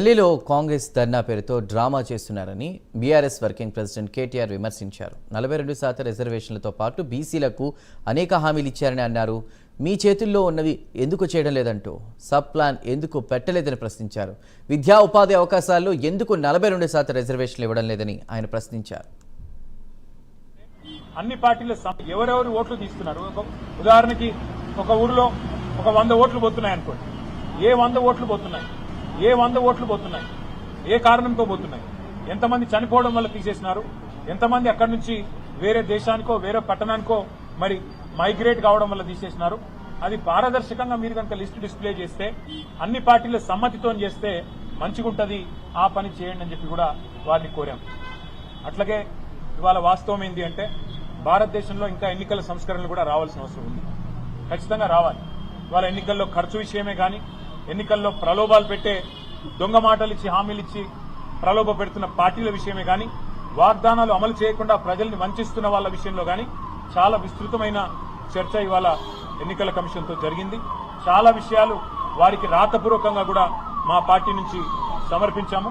ఢిల్లీలో కాంగ్రెస్ ధర్నా పేరుతో డ్రామా చేస్తున్నారని బీఆర్ఎస్ వర్కింగ్ ప్రెసిడెంట్ కేటీఆర్ విమర్శించారు. నలభై రెండు శాతం రిజర్వేషన్లతో పాటు బీసీలకు అనేక హామీలు ఇచ్చారని అన్నారు. మీ చేతుల్లో ఉన్నవి ఎందుకు చేయడం లేదంటూ సబ్ ప్లాన్ ఎందుకు పెట్టలేదని ప్రశ్నించారు. విద్యా ఉపాధి అవకాశాల్లో ఎందుకు నలభై రెండు శాతం రిజర్వేషన్లు ఇవ్వడం లేదని ఆయన ప్రశ్నించారు. అన్ని పార్టీల ఎవరెవరు ఓట్లు తీసుకున్నారు? ఒక ఉదాహరణకి ఒక ఊరిలో ఒక వంద ఓట్లు పోతున్నాయి అనుకోండి ఏ వంద ఓట్లు పోతున్నాయి? ఏ వంద ఓట్లు పోతున్నాయి? ఏ కారణంతో పోతున్నాయి? ఎంతమంది చనిపోవడం వల్ల తీసేసినారు? ఎంతమంది అక్కడి నుంచి వేరే దేశానికో వేరే పట్టణానికో మరి మైగ్రేట్ కావడం వల్ల తీసేసినారు? అది పారదర్శకంగా మీరు కనుక లిస్ట్ డిస్ప్లే చేస్తే అన్ని పార్టీల సమ్మతితో చేస్తే మంచిగుంటది ఆ పని చేయండి అని చెప్పి కూడా వారిని కోరాం. అట్లాగే ఇవాళ వాస్తవం ఏంటి అంటే భారతదేశంలో ఇంకా ఎన్నికల సంస్కరణలు కూడా రావాల్సిన అవసరం ఉంది. ఖచ్చితంగా రావాలి. ఇవాళ ఎన్నికల్లో ఖర్చు విషయమే కానీ ఎన్నికల్లో ప్రలోభాలు పెట్టే దొంగ మాటలు ఇచ్చి హామీలు ఇచ్చి ప్రలోభ పెడుతున్న పార్టీల విషయమే కానీ వాగ్దానాలు అమలు చేయకుండా ప్రజల్ని వంచిస్తున్న వాళ్ళ విషయంలో కానీ చాలా విస్తృతమైన చర్చ ఇవాళ ఎన్నికల కమిషన్తో జరిగింది. చాలా విషయాలు వారికి రాతపూర్వకంగా కూడా మా పార్టీ నుంచి సమర్పించాము.